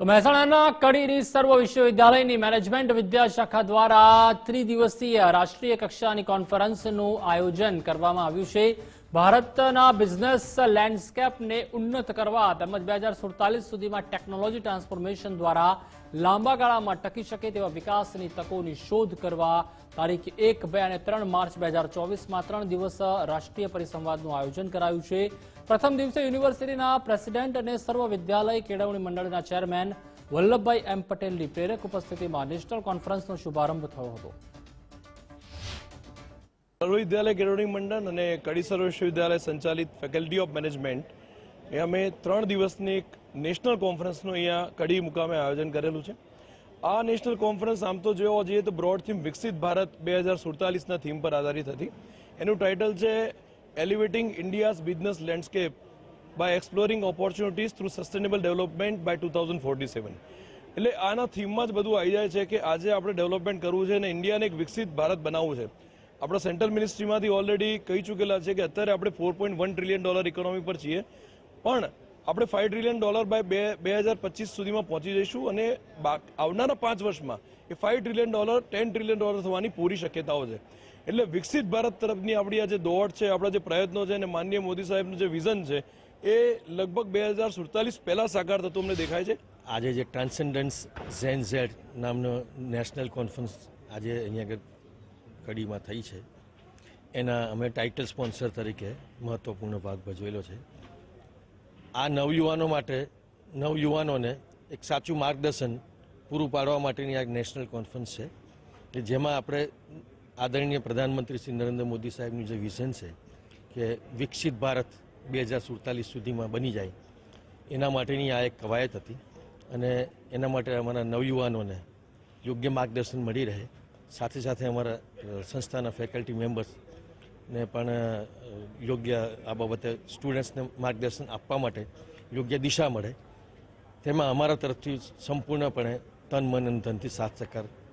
તો મહેસાણાના કડીની સર્વ વિશ્વવિદ્યાલયની મેનેજમેન્ટ વિદ્યાશાખા દ્વારા ત્રિદિવસીય રાષ્ટ્રીય કક્ષાની કોન્ફરન્સનું આયોજન કરવામાં આવ્યું છે. ભારતના બિઝનેસ લેન્ડસ્કેપને ઉન્નત કરવા તેમજ બે હજાર સુડતાલીસ સુધીમાં ટેકનોલોજી ટ્રાન્સફોર્મેશન દ્વારા લાંબા ગાળામાં ટકી શકે તેવા વિકાસની તકોની શોધ કરવા તારીખ એક, બે અને ત્રણ માર્ચ બે હજાર ચોવીસમાં ત્રણ દિવસ રાષ્ટ્રીય પરિસંવાદનું આયોજન કરાયું છે. પ્રથમ દિવસે યુનિવર્સિટીના પ્રેસિડેન્ટ અને સર્વ વિદ્યાલય કેળવણી મંડળના ચેરમેન વલ્લભભાઈ એમ પટેલની પ્રેરક ઉપસ્થિતિમાં નેશનલ કોન્ફરન્સનો શુભારંભ થયો હતો. સર્વ વિદ્યાલય કેળવણી મંડળ અને કડી સર્વ વિશ્વવિદ્યાલય સંચાલિત ફેકલ્ટી ઓફ મેનેજમેન્ટ એ અમે ત્રણ દિવસની એક નેશનલ કોન્ફરન્સનું અહીંયા કડી મુકામે આયોજન કરેલું છે. આ નેશનલ કોન્ફરન્સ આમ તો જોવા જઈએ તો બ્રોડ થીમ વિકસિત ભારત બે હજાર સુડતાલીસના થીમ પર આધારિત હતી. એનું ટાઇટલ છે elevating India's business landscape by exploring opportunities through sustainable development by two thousand forty seven એટલે આના થીમમાં જ બધું આવી જાય છે કે આજે આપણે ડેવલપમેન્ટ કરવું છે અને ઇન્ડિયાને એક વિકસિત ભારત બનાવવું છે. આપણા સેન્ટ્રલ મિનિસ્ટ્રીમાંથી ઓલરેડી કહી ચૂકેલા છે કે અત્યારે આપણે four point one trillion dollar economy પર છીએ. પણ આપણે ફાઇવ ટ્રિલિયન ડોલર બાય બે બે હજાર પચીસ સુધીમાં પહોંચી જઈશું અને આવનારા પાંચ વર્ષમાં એ five trillion dollar ten trillion dollar થવાની પૂરી શક્યતાઓ છે. એટલે વિકસિત ભારત તરફની આપણી આ જે દોડ છે, આપણા જે પ્રયત્નો છે અને માનનીય મોદી સાહેબનું જે વિઝન છે, એ લગભગ બે હજાર સુડતાલીસ પહેલાં સાકાર થતું અમને દેખાય છે. આજે જે ટ્રાન્સેન્ડન્સ ઝેન ઝેડ નામનો નેશનલ કોન્ફરન્સ આજે અહીંયા આગળ કડીમાં થઈ છે. એના અમે ટાઇટલ સ્પોન્સર તરીકે મહત્વપૂર્ણ ભાગ ભજવેલો છે. આ નવયુવાનો માટે, નવયુવાનોને એક સાચું માર્ગદર્શન પૂરું પાડવા માટેની આ એક નેશનલ કોન્ફરન્સ છે. કે જેમાં આપણે આદરણીય પ્રધાનમંત્રી શ્રી નરેન્દ્ર મોદી સાહેબનું જે વિઝન છે કે વિકસિત ભારત બે હજાર સુડતાલીસ સુધીમાં બની જાય, એના માટેની આ એક કવાયત હતી. અને એના માટે અમારા નવયુવાનોને યોગ્ય માર્ગદર્શન મળી રહે. સાથે સાથે અમારા સંસ્થાના ફેકલ્ટી મેમ્બર્સને પણ યોગ્ય આ બાબતે સ્ટુડન્ટ્સને માર્ગદર્શન આપવા માટે યોગ્ય દિશા મળે. તેમાં અમારા તરફથી સંપૂર્ણપણે તન, મન અને ધનથી સાથ સહકાર